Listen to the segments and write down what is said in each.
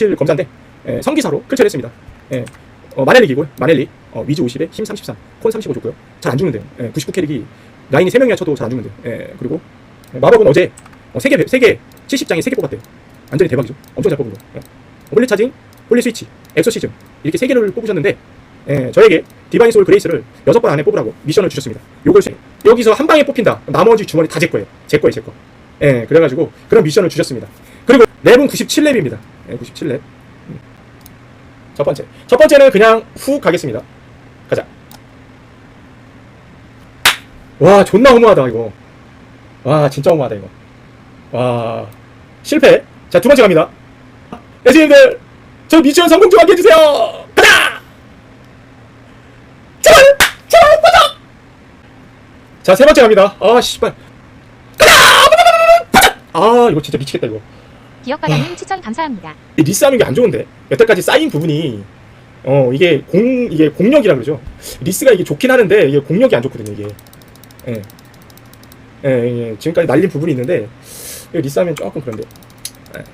97 검사인데 예, 성기사로 클체를 했습니다. 예, 어, 기골, 마넬리 어, 위즈 50에 힘 33, 콘 35 줬고요. 잘 안 죽는데요. 예, 99 캐릭이 라인이 3명이나 쳐도 잘 안 죽는데요. 예, 그리고 예, 마법은 어제 어, 3개, 3개, 70장에 3개 뽑았대요. 완전히 대박이죠. 엄청 잘 뽑은 거. 예. 홀리 차징, 홀리 스위치, 엑소시즘 이렇게 3개를 뽑으셨는데 예, 저에게 디바인 소울 그레이스를 6번 안에 뽑으라고 미션을 주셨습니다. 요걸 수- 여기서 한 방에 뽑힌다. 나머지 주머니 다 제 거예요. 제 거예요, 제 거. 예, 그래가지고 그런 미션을 주셨습니다. 그리고 랩은 97랩입니다. 예, 97랩. 음. 첫 번째. 첫 번째는 그냥 훅 가겠습니다. 가자. 와, 존나 허무하다, 이거. 와, 진짜 허무하다, 이거. 와, 실패. 자, 두 번째 갑니다. 예수님들, 저 미션 성공 좀 하게 해주세요! 가자! 제발! 제발, 가자! 자, 세 번째 갑니다. 아, 씨발. 가자! 아, 이거 진짜 미치겠다, 이거. 기억바다님 추천 감사합니다. 이 리스하는 게 안 좋은데? 여태까지 쌓인 부분이 어 이게 공 이게 공력이라 그러죠. 리스가 이게 좋긴 하는데 이게 공력이 안 좋거든요 이게. 예. 예, 예, 지금까지 날린 부분이 있는데 이거 리스하면 조금 그런데. 예.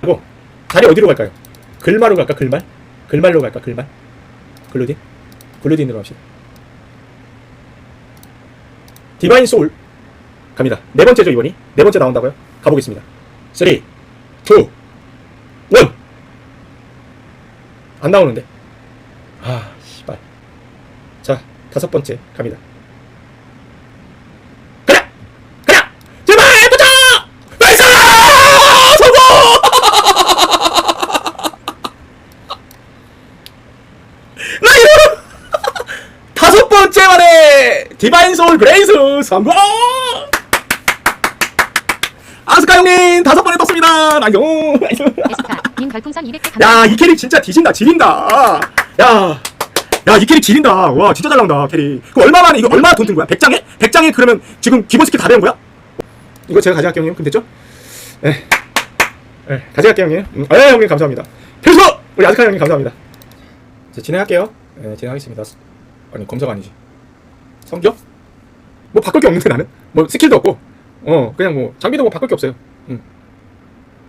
그리고 자리 어디로 갈까요? 글마로 갈까 글말? 글말로 갈까 글말? 글루딘? 글루딘으로 합시다. 디바인 소울 갑니다. 네 번째죠 이번이? 네 번째 나온다고요? 가보겠습니다. 3 2 원! 안 나오는데. 아, 씨발. 자, 다섯 번째 갑니다. 디바인 소울 그레이스 성공! 아스카 형님 다섯 번에 떴습니다. 나이스! 나이스! 에스카 님 별풍선 200개 감사합니다. 야, 이 캐릭 진짜 뒤진다, 지린다. 야, 야, 이 캐릭 지린다. 와, 진짜 잘 나온다, 캐릭. 그 얼마 만에, 이거 얼마 돈 든 거야? 100장에? 100장에 그러면 지금 기본 스킬 다 배운 거야? 이거 제가 가져갈게요, 형님. 그럼 됐죠? 예. 예, 가져갈게요, 형님. 음, 예, 형님, 감사합니다. 필수! 우리 아스카 형님, 감사합니다. 자, 진행할게요. 예, 진행하겠습니다. 아니, 검사가 아니지. 성격? 뭐 바꿀 게 없는데, 나는? 뭐 스킬도 없고, 어, 그냥 뭐, 장비도 뭐 바꿀 게 없어요. 음.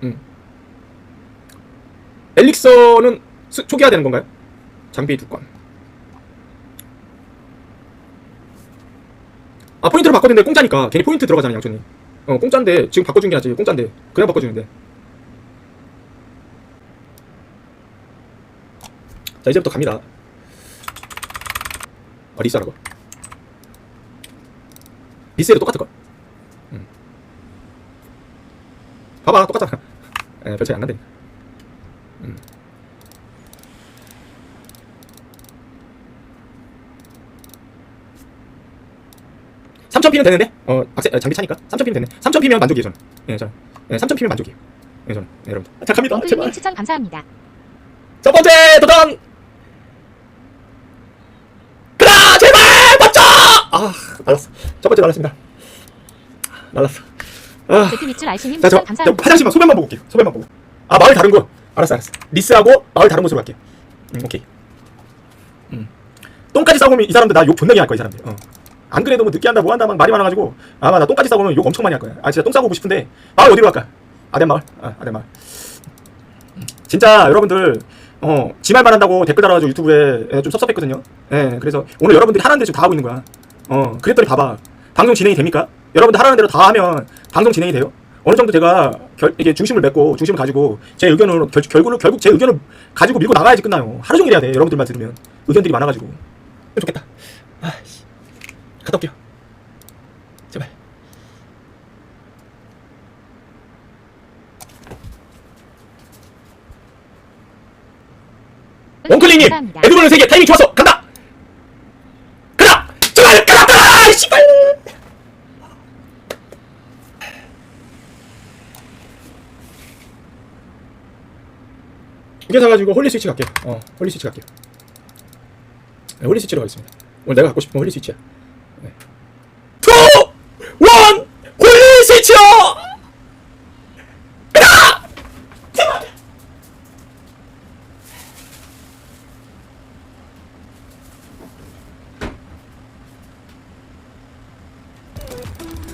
음. 엘릭서는 스- 초기화 되는 건가요? 장비 두 건. 아 포인트로 바꿔줬는데 공짜니까 괜히 포인트 들어가잖아 양촌이. 어 공짜인데 지금 바꿔준 게 낫지 공짜인데 그냥 바꿔주는데. 자 이제부터 갑니다. 아 리스하라고? 리스도 똑같을 걸. 음. 봐봐 똑같잖아. 에, 별 차이 안 난다니까. 3천 피면 되는데? 어 악세, 어, 장비 차니까. 3천 피면 되네. 3천 피면 만족이에요 저는. 예 저는. 예, 3천 피면 만족이에요. 예 저는. 예, 여러분 자 갑니다. 제발. 님 추천 감사합니다. 첫 번째 도전! 그라! 제발! 맞죠 아 날랐어. 첫 번째 날랐습니다. 날랐어 아 자, 저, 추천 저 감사합니다. 화장실만 소변만 보고 올게요. 소변만 보고. 아, 마을 다른 거. 알았어, 알았어. 리스하고 마을 다른 곳으로 갈게요. 음, 오케이. 음. 똥까지 싸우면 이 사람들 나 욕 존나게 할 거야, 이 사람들. 어. 안 그래도 뭐 늦게 한다, 뭐 한다, 막 말이 많아가지고. 아마 나 똥까지 싸우면 욕 엄청 많이 할 거야. 아, 진짜 똥 싸고 오고 싶은데. 마을 어디로 갈까? 아덴 마을? 아, 아덴 마을. 음. 진짜 여러분들, 어, 지 말만 한다고 댓글 달아가지고 유튜브에 예, 좀 섭섭했거든요. 예, 그래서 오늘 여러분들이 하라는 대로 다 하고 있는 거야. 어, 그랬더니 봐봐. 방송 진행이 됩니까? 여러분들 하라는 대로 다 하면 방송 진행이 돼요? 어느 정도 제가 결, 이게 중심을 맺고 중심을 가지고 제 의견으로 결, 결국은 결국 제 의견을 가지고 밀고 나가야지 끝나요. 하루 종일 해야 돼. 여러분들만 들으면 의견들이 많아가지고 좋겠다. 아씨 갔다 올게요. 제발. 감사합니다. 에드블루 세개 타이밍 좋았어 간다. 가라 제발 가라 가라 씨발. 이게 사가지고 홀리 스위치 갈게요. 어, 홀리 스위치 갈게요. 네, 홀리 스위치로 가겠습니다. 오늘 내가 갖고 싶은 홀리 스위치야. 네. 투, 원, 홀리 스위치요.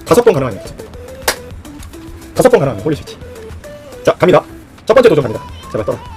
다섯 번 가능하네요. 다섯 번 가능하네요. 홀리 스위치. 자, 갑니다. 첫 번째 도전 갑니다. 제발 떠라.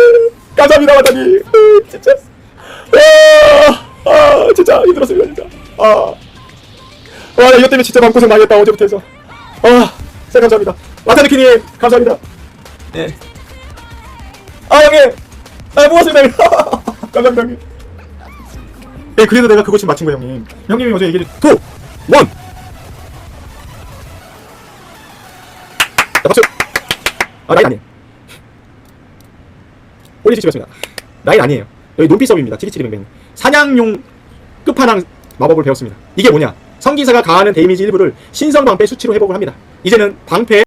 감사합니다 왔다니! 진짜 아, 아 진짜 힘들었습니다 진짜 아. 와, 나 이것 때문에 진짜 마음고생 많이 했다, 어제부터 해서. 아, 진짜 감사합니다. 마타니키님, 감사합니다. 예. 아, 형님! 아, 고맙습니다, 형님. 감사합니다, 형님. 예, 그래도 내가 그거 지금 맞춘 거야, 형님. 형님이 어제 얘기해 주, 투, 원! 자, 박수! 아, 라인 아니 에요. 홀리지 집었습니다. 라인 아니에요. 여기 논피서브입니다. 치리치리뱅뱅. 사냥용 끝판왕 마법을 배웠습니다. 이게 뭐냐? 성기사가 가하는 데미지 일부를 신성 방패 수치로 회복을 합니다. 이제는 방패